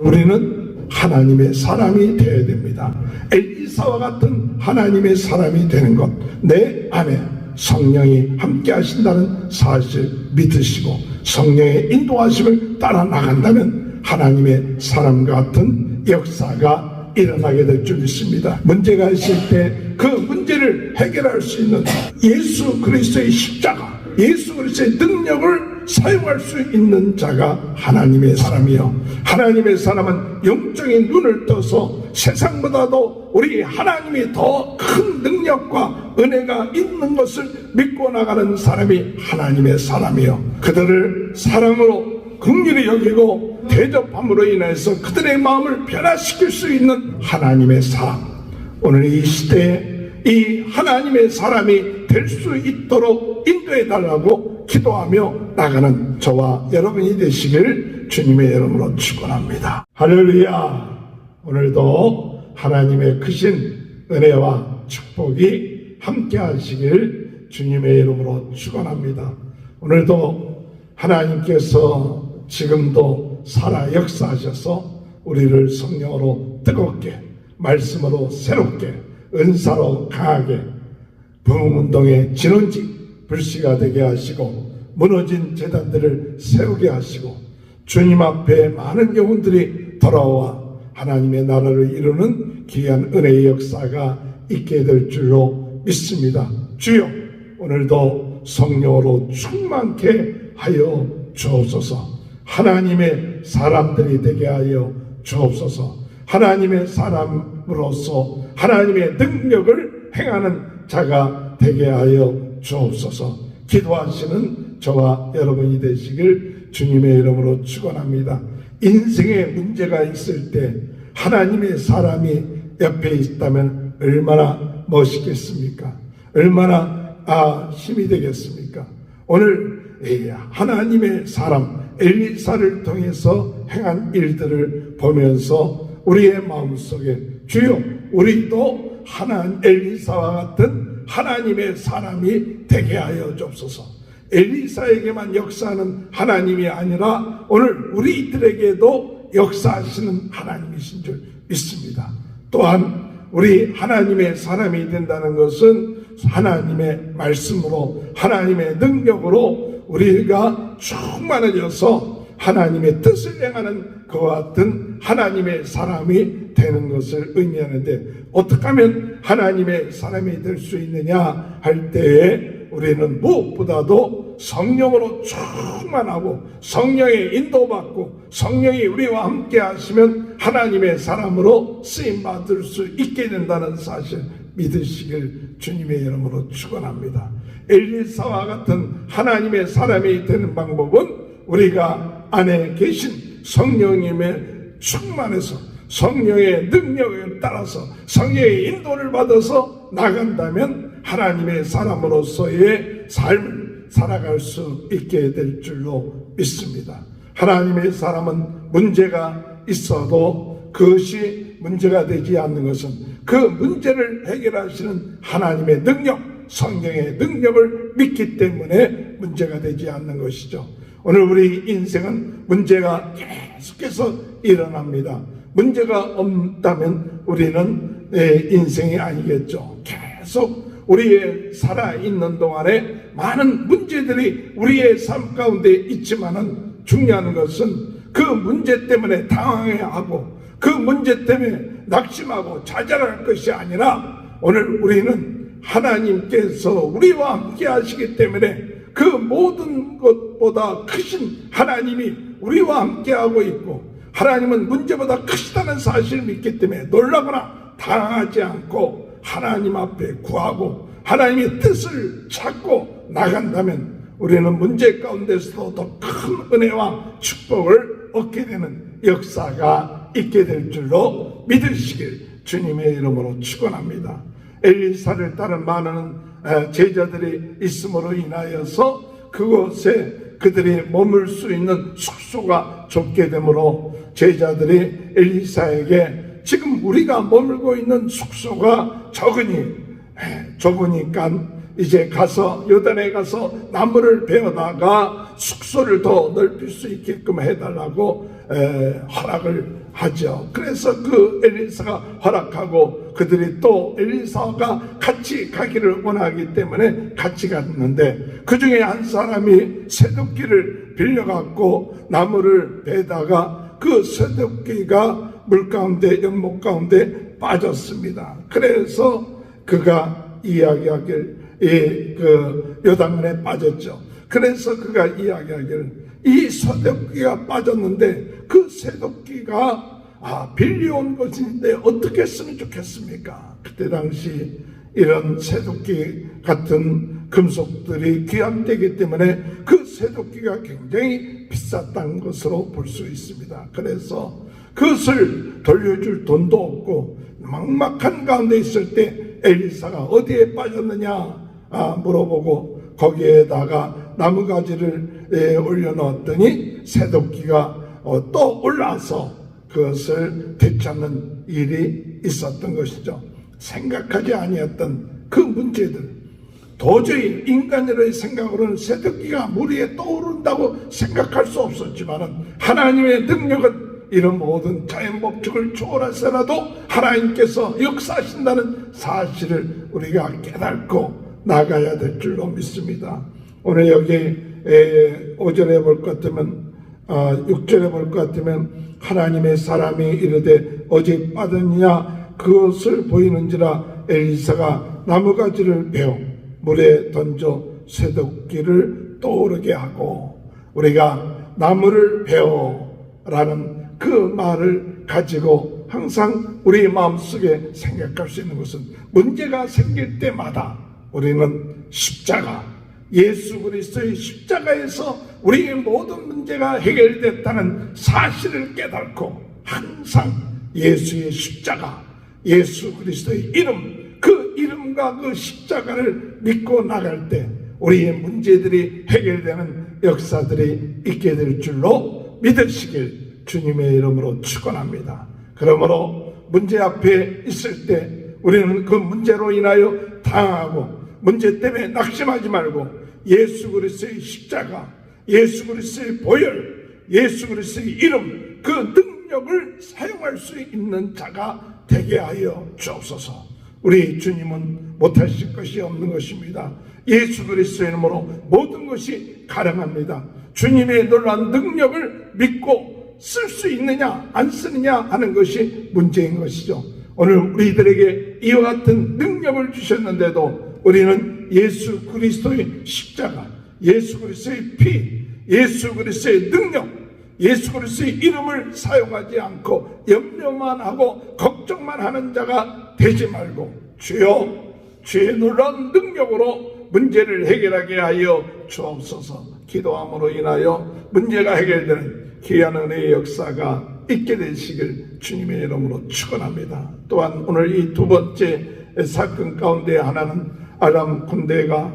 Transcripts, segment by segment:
우리는 하나님의 사람이 되어야 됩니다. 엘리사와 같은 하나님의 사람이 되는 것, 내 안에 성령이 함께 하신다는 사실 믿으시고 성령의 인도하심을 따라 나간다면 하나님의 사람 같은 역사가 일어나게 될 줄 믿습니다. 문제가 있을 때 그 문제를 해결할 수 있는 예수 그리스도의 십자가, 예수 그리스도의 능력을 사용할 수 있는 자가 하나님의 사람이요. 하나님의 사람은 영적인 눈을 떠서 세상보다도 우리 하나님이 더 큰 능력과 은혜가 있는 것을 믿고 나가는 사람이 하나님의 사람이요. 그들을 사람으로 긍휼히 여기고 대접함으로 인해서 그들의 마음을 변화시킬 수 있는 하나님의 사람. 오늘 이 시대에 이 하나님의 사람이 될 수 있도록 인도해 달라고 기도하며 나가는 저와 여러분이 되시길 주님의 이름으로 축원합니다. 할렐루야. 오늘도 하나님의 크신 은혜와 축복이 함께 하시길 주님의 이름으로 축원합니다. 오늘도 하나님께서 지금도 살아 역사하셔서 우리를 성령으로 뜨겁게 말씀으로 새롭게 은사로 강하게 부흥운동의 진원지 불씨가 되게 하시고 무너진 재단들을 세우게 하시고 주님 앞에 많은 영혼들이 돌아와 하나님의 나라를 이루는 귀한 은혜의 역사가 있게 될 줄로 믿습니다. 주여 오늘도 성령으로 충만케 하여 주옵소서 하나님의 사람들이 되게 하여 주옵소서 하나님의 사람으로서 하나님의 능력을 행하는 자가 되게 하여 주옵소서 기도하시는 저와 여러분이 되시길 주님의 이름으로 축원합니다. 인생에 문제가 있을 때 하나님의 사람이 옆에 있다면 얼마나 멋있겠습니까? 얼마나 아 힘이 되겠습니까? 오늘 이 하나님의 사람 엘리사를 통해서 행한 일들을 보면서 우리의 마음속에 주여 우리도 하나님 엘리사와 같은 하나님의 사람이 되게 하여 주옵소서. 엘리사에게만 역사하는 하나님이 아니라 오늘 우리들에게도 역사하시는 하나님이신 줄 믿습니다. 또한 우리 하나님의 사람이 된다는 것은 하나님의 말씀으로 하나님의 능력으로 우리가 충만해져서 하나님의 뜻을 행하는 그와 같은 하나님의 사람이 되는 것을 의미하는데 어떻게 하면 하나님의 사람이 될 수 있느냐 할 때에 우리는 무엇보다도 성령으로 충만하고 성령의 인도받고 성령이 우리와 함께 하시면 하나님의 사람으로 쓰임 받을 수 있게 된다는 사실 믿으시길 주님의 이름으로 축원합니다. 엘리사와 같은 하나님의 사람이 되는 방법은 우리가 안에 계신 성령님의 충만해서 성령의 능력에 따라서 성령의 인도를 받아서 나간다면 하나님의 사람으로서의 삶을 살아갈 수 있게 될 줄로 믿습니다. 하나님의 사람은 문제가 있어도 그것이 문제가 되지 않는 것은 그 문제를 해결하시는 하나님의 능력, 성령의 능력을 믿기 때문에 문제가 되지 않는 것이죠. 오늘 우리 인생은 문제가 계속해서 일어납니다. 문제가 없다면 우리는 내 인생이 아니겠죠. 계속 우리의 살아있는 동안에 많은 문제들이 우리의 삶 가운데 있지만은 중요한 것은 그 문제 때문에 당황해하고 그 문제 때문에 낙심하고 좌절할 것이 아니라 오늘 우리는 하나님께서 우리와 함께 하시기 때문에 그 모든 것보다 크신 하나님이 우리와 함께 하고 있고 하나님은 문제보다 크시다는 사실을 믿기 때문에 놀라거나 당하지 않고 하나님 앞에 구하고 하나님의 뜻을 찾고 나간다면 우리는 문제 가운데서도 더 큰 은혜와 축복을 얻게 되는 역사가 있게 될 줄로 믿으시길 주님의 이름으로 축원합니다. 엘리사를 따른 많은 제자들이 있음으로 인하여서 그곳에 그들이 머물 수 있는 숙소가 좁게 되므로 제자들이 엘리사에게 지금 우리가 머물고 있는 숙소가 적으니 좁으니까 이제 가서 요단에 가서 나무를 베어다가 숙소를 더 넓힐 수 있게끔 해달라고 에, 허락을 하죠. 그래서 그 엘리사가 허락하고 그들이 또 엘리사가 같이 가기를 원하기 때문에 같이 갔는데 그 중에 한 사람이 새도끼를 빌려갖고 나무를 베다가 그 새도끼가 물 가운데 연못 가운데 빠졌습니다. 그래서 그가 이야기하길 이 그 요단강에 빠졌죠. 그래서 그가 이야기하길 이 새도끼가 빠졌는데 그 새도끼가 아 빌려온 것인데 어떻게 쓰면 좋겠습니까? 그때 당시 이런 새도끼 같은 금속들이 귀함되기 때문에 그 새도끼가 굉장히 비쌌다는 것으로 볼 수 있습니다. 그래서 그것을 돌려줄 돈도 없고 막막한 가운데 있을 때 엘리사가 어디에 빠졌느냐 아, 물어보고 거기에다가 나무가지를 예, 올려놓았더니 새도끼가 어, 또 올라서 그것을 되찾는 일이 있었던 것이죠. 생각하지 아니었던 그 문제들 도저히 인간의 생각으로는 새도끼가 물 위에 떠오른다고 생각할 수 없었지만 하나님의 능력은 이런 모든 자연 법칙을 초월해서라도 하나님께서 역사하신다는 사실을 우리가 깨닫고 나가야 될 줄로 믿습니다. 오늘 여기 에, 5절에 볼 것 같으면 아, 6절에 볼 것 같으면 하나님의 사람이 이르되 어제 빠졌느냐? 그것을 보이는지라 엘리사가 나무가지를 베어 물에 던져 쇠도끼를 떠오르게 하고 우리가 나무를 베어라는 그 말을 가지고 항상 우리 마음속에 생각할 수 있는 것은 문제가 생길 때마다 우리는 십자가 예수 그리스도의 십자가에서 우리의 모든 문제가 해결됐다는 사실을 깨닫고 항상 예수의 십자가 예수 그리스도의 이름 그 이름과 그 십자가를 믿고 나갈 때 우리의 문제들이 해결되는 역사들이 있게 될 줄로 믿으시길 주님의 이름으로 축원합니다. 그러므로 문제 앞에 있을 때 우리는 그 문제로 인하여 당하고 문제 때문에 낙심하지 말고 예수 그리스도의 십자가, 예수 그리스도의 보혈, 예수 그리스도의 이름 그 능력을 사용할 수 있는 자가 되게 하여 주옵소서. 우리 주님은 못하실 것이 없는 것입니다. 예수 그리스도의 이름으로 모든 것이 가능합니다. 주님의 놀라운 능력을 믿고 쓸 수 있느냐 안 쓰느냐 하는 것이 문제인 것이죠. 오늘 우리들에게 이와 같은 능력을 주셨는데도 우리는 예수 그리스도의 십자가, 예수 그리스도의 피, 예수 그리스도의 능력, 예수 그리스도의 이름을 사용하지 않고 염려만 하고 걱정만 하는 자가 되지 말고 주여 주의 놀라운 능력으로 문제를 해결하게 하여 주옵소서 기도함으로 인하여 문제가 해결되는 귀한 은혜의 역사가 있게 되시길 주님의 이름으로 축원합니다. 또한 오늘 이 두 번째 사건 가운데 하나는 아람 군대가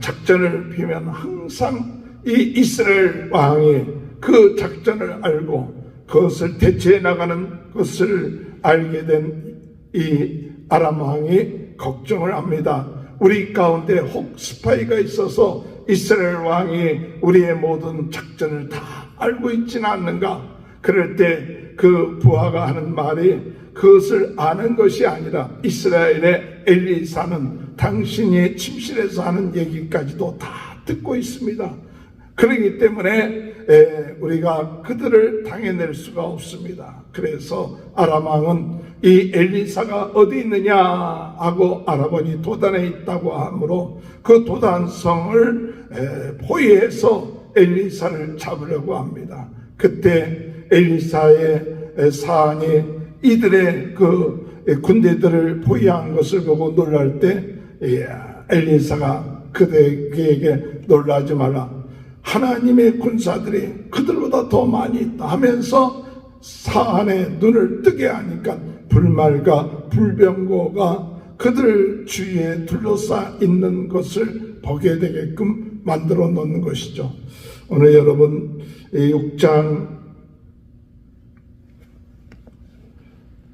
작전을 피면 항상 이 이스라엘 왕이 그 작전을 알고 그것을 대체해 나가는 것을 알게 된 이 아람 왕이 걱정을 합니다. 우리 가운데 혹 스파이가 있어서 이스라엘 왕이 우리의 모든 작전을 다 알고 있지는 않는가? 그럴 때 그 부하가 하는 말이 그것을 아는 것이 아니라 이스라엘의 엘리사는 당신이 침실에서 하는 얘기까지도 다 듣고 있습니다. 그러기 때문에 우리가 그들을 당해낼 수가 없습니다. 그래서 아람왕은 이 엘리사가 어디 있느냐 하고 알아보니 도단에 있다고 하므로 그 도단성을 포위해서 엘리사를 잡으려고 합니다. 그때 엘리사의 사안이 이들의 그 군대들을 포위한 것을 보고 놀랄 때 엘리사가 그들에게 놀라지 말라. 하나님의 군사들이 그들보다 더 많이 있다 하면서 사안에 눈을 뜨게 하니까 불말과 불병거가 그들 주위에 둘러싸 있는 것을 보게 되게끔 만들어 놓는 것이죠. 오늘 여러분 6장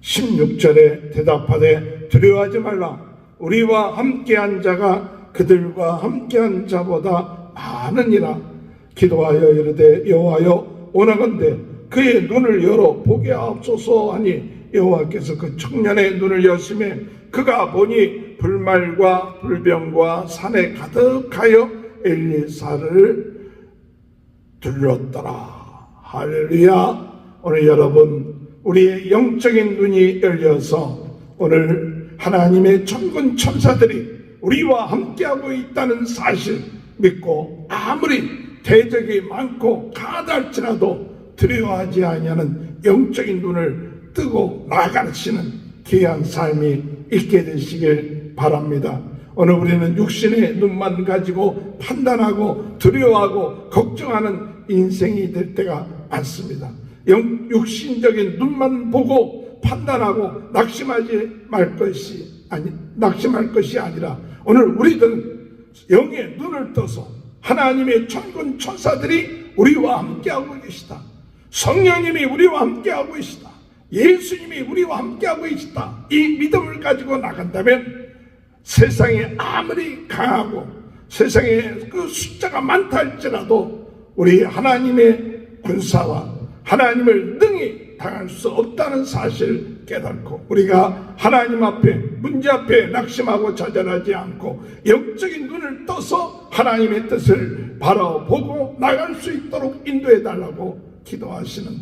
16절에 대답하되 두려워하지 말라. 우리와 함께한 자가 그들과 함께한 자보다 많으니라 기도하여 이르되 여호와여 원하건대 그의 눈을 열어 보게 하옵소서 하니 여호와께서 그 청년의 눈을 여심해 그가 보니 불말과 불병과 산에 가득하여 엘리사를 둘렀더라. 할렐루야. 오늘 여러분, 우리의 영적인 눈이 열려서 오늘 하나님의 천군 천사들이 우리와 함께하고 있다는 사실 믿고 아무리 대적이 많고 강하달지라도 두려워하지 아니하는 영적인 눈을 뜨고 나가시는 귀한 삶이 있게 되시길 바랍니다. 오늘 우리는 육신의 눈만 가지고 판단하고 두려워하고 걱정하는 인생이 될 때가 많습니다. 영, 육신적인 눈만 보고 판단하고 낙심하지 말 것이 아니 낙심할 것이 아니라 오늘 우리들은 영의 눈을 떠서 하나님의 천군 천사들이 우리와 함께하고 계시다. 성령님이 우리와 함께하고 계시다. 예수님이 우리와 함께하고 계시다. 이 믿음을 가지고 나간다면 세상에 아무리 강하고 세상에 그 숫자가 많다 할지라도 우리 하나님의 군사와 하나님을 능히 당할 수 없다는 사실 깨닫고 우리가 하나님 앞에 문제 앞에 낙심하고 좌절하지 않고 영적인 눈을 떠서 하나님의 뜻을 바라보고 나갈 수 있도록 인도해 달라고 기도하시는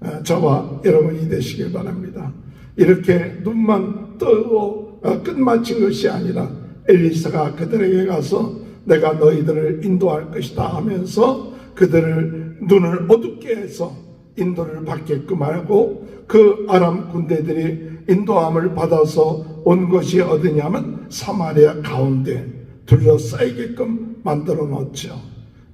어, 저와 여러분이 되시길 바랍니다. 이렇게 눈만 뜨고 어, 끝마친 것이 아니라 엘리사가 그들에게 가서 내가 너희들을 인도할 것이다 하면서 그들을 눈을 어둡게 해서 인도를 받게끔 하고 그 아람 군대들이 인도함을 받아서 온 것이 어디냐면 사마리아 가운데 둘러싸이게끔 만들어 놓죠.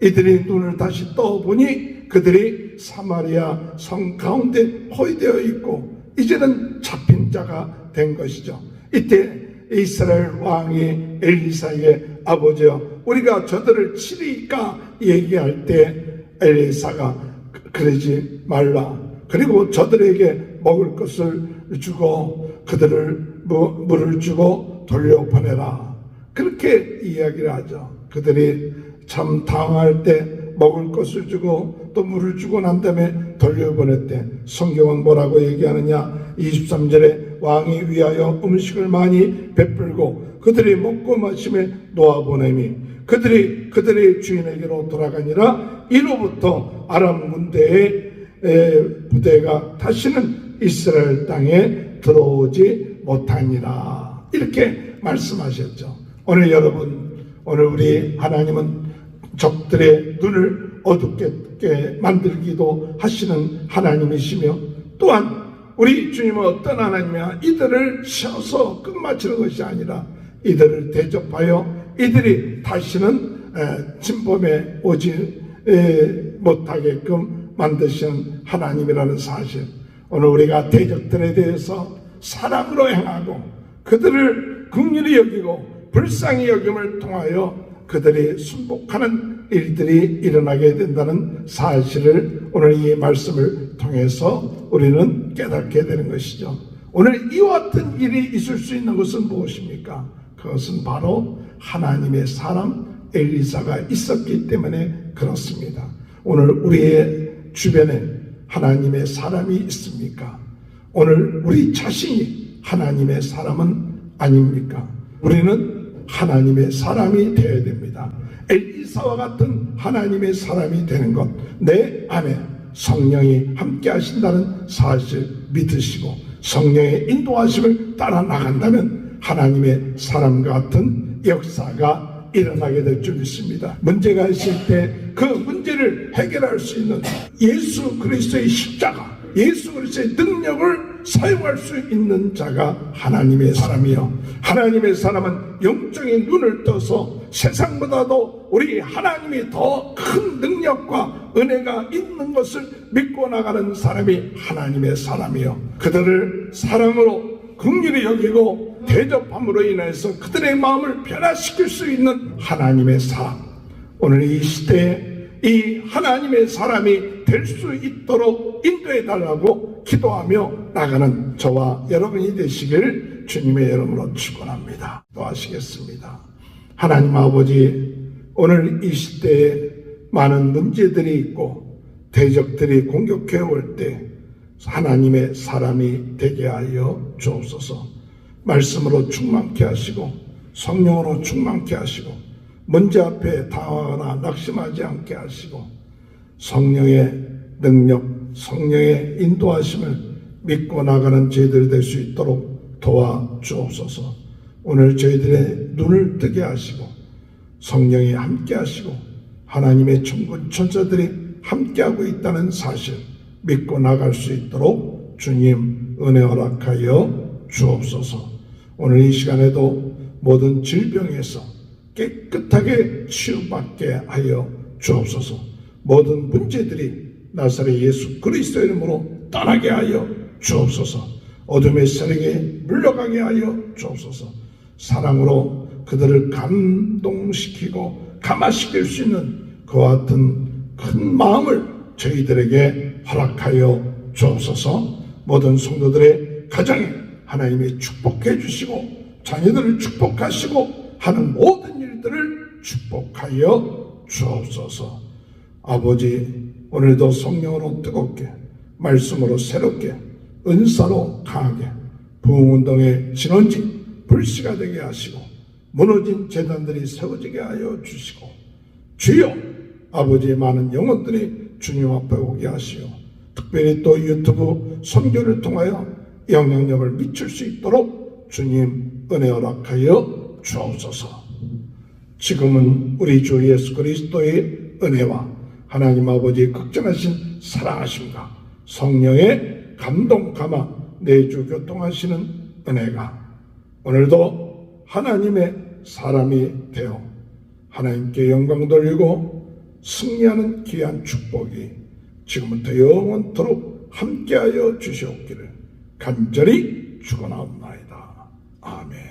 이들이 눈을 다시 떠보니 그들이 사마리아 성 가운데 포위되어 있고 이제는 잡힌 자가 된 것이죠. 이때 이스라엘 왕이 엘리사의 아버지여 우리가 저들을 치리까 얘기할 때 엘리사가 그러지 말라. 그리고 저들에게 먹을 것을 주고 그들을 무- 물을 주고 돌려보내라. 그렇게 이야기를 하죠. 그들이 참 당할 때 먹을 것을 주고 또 물을 주고 난 다음에 돌려보냈대. 성경은 뭐라고 얘기하느냐? 23절에 왕이 위하여 음식을 많이 베풀고 그들이 먹고 마심에 놓아보내니 그들이 그들의 주인에게로 돌아가니라. 이로부터 아람 군대의 에, 부대가 다시는 이스라엘 땅에 들어오지 못하니라. 이렇게 말씀하셨죠. 오늘 여러분 오늘 우리 하나님은 적들의 눈을 어둡게 만들기도 하시는 하나님이시며 또한 우리 주님은 어떤 하나님이야 이들을 쉬어서 끝마치는 것이 아니라 이들을 대접하여 이들이 다시는 에, 진범에 오지 에, 못하게끔 만드신 하나님이라는 사실 오늘 우리가 대적들에 대해서 사랑으로 행하고 그들을 긍휼히 여기고 불쌍히 여김을 통하여 그들이 순복하는 일들이 일어나게 된다는 사실을 오늘 이 말씀을 통해서 우리는 깨닫게 되는 것이죠. 오늘 이와 같은 일이 있을 수 있는 것은 무엇입니까? 그것은 바로 하나님의 사람 엘리사가 있었기 때문에 그렇습니다. 오늘 우리의 주변에 하나님의 사람이 있습니까? 오늘 우리 자신이 하나님의 사람은 아닙니까? 우리는 하나님의 사람이 되어야 됩니다. 엘리사와 같은 하나님의 사람이 되는 것, 내 안에 성령이 함께 하신다는 사실 믿으시고 성령의 인도하심을 따라 나간다면 하나님의 사람 같은 역사가 일어나게 될 줄 믿습니다. 문제가 있을 때 그 문제를 해결할 수 있는 예수 그리스도의 십자가, 예수 그리스도의 능력을 사용할 수 있는 자가 하나님의 사람이요. 하나님의 사람은 영적인 눈을 떠서 세상보다도 우리 하나님이 더 큰 능력과 은혜가 있는 것을 믿고 나가는 사람이 하나님의 사람이요. 그들을 사랑으로 긍휼히 여기고 대접함으로 인해서 그들의 마음을 변화시킬 수 있는 하나님의 사람. 오늘 이 시대에 이 하나님의 사람이 될 수 있도록 인도해 달라고 기도하며 나가는 저와 여러분이 되시길 주님의 이름으로 축원합니다. 도하시겠습니다. 하나님 아버지 오늘 이 시대에 많은 문제들이 있고 대적들이 공격해 올 때 하나님의 사람이 되게 하여 주옵소서 말씀으로 충만케 하시고 성령으로 충만케 하시고 문제 앞에 당황하거나 낙심하지 않게 하시고 성령의 능력, 성령의 인도하심을 믿고 나가는 저희들이 될수 있도록 도와주옵소서. 오늘 저희들의 눈을 뜨게 하시고 성령이 함께 하시고 하나님의 천군 천사들이 함께하고 있다는 사실 믿고 나갈 수 있도록 주님 은혜 허락하여 주옵소서. 오늘 이 시간에도 모든 질병에서 깨끗하게 치유받게 하여 주옵소서. 모든 문제들이 나사렛 예수 그리스도 이름으로 떠나게 하여 주옵소서. 어둠의 세력에 물러가게 하여 주옵소서. 사랑으로 그들을 감동시키고 감화시킬 수 있는 그와 같은 큰 마음을 저희들에게 허락하여 주옵소서. 모든 성도들의 가정에 하나님이 축복해 주시고 자녀들을 축복하시고 하는 모든 일들을 축복하여 주옵소서. 아버지 오늘도 성령으로 뜨겁게 말씀으로 새롭게 은사로 강하게 부흥운동의 진원지 불씨가 되게 하시고 무너진 재단들이 세워지게 하여 주시고 주여 아버지의 많은 영혼들이 주님 앞에 오게 하시오. 특별히 또 유튜브 선교를 통하여 영향력을 미칠 수 있도록 주님 은혜 허락하여 주옵소서. 지금은 우리 주 예수 그리스도의 은혜와 하나님 아버지의 극정하신 사랑하심과 성령의 감동 감화 내주 교통하시는 은혜가 오늘도 하나님의 사람이 되어 하나님께 영광 돌리고 승리하는 귀한 축복이 지금부터 영원토록 함께하여 주시옵기를 간절히 축원하옵나이다. 아멘.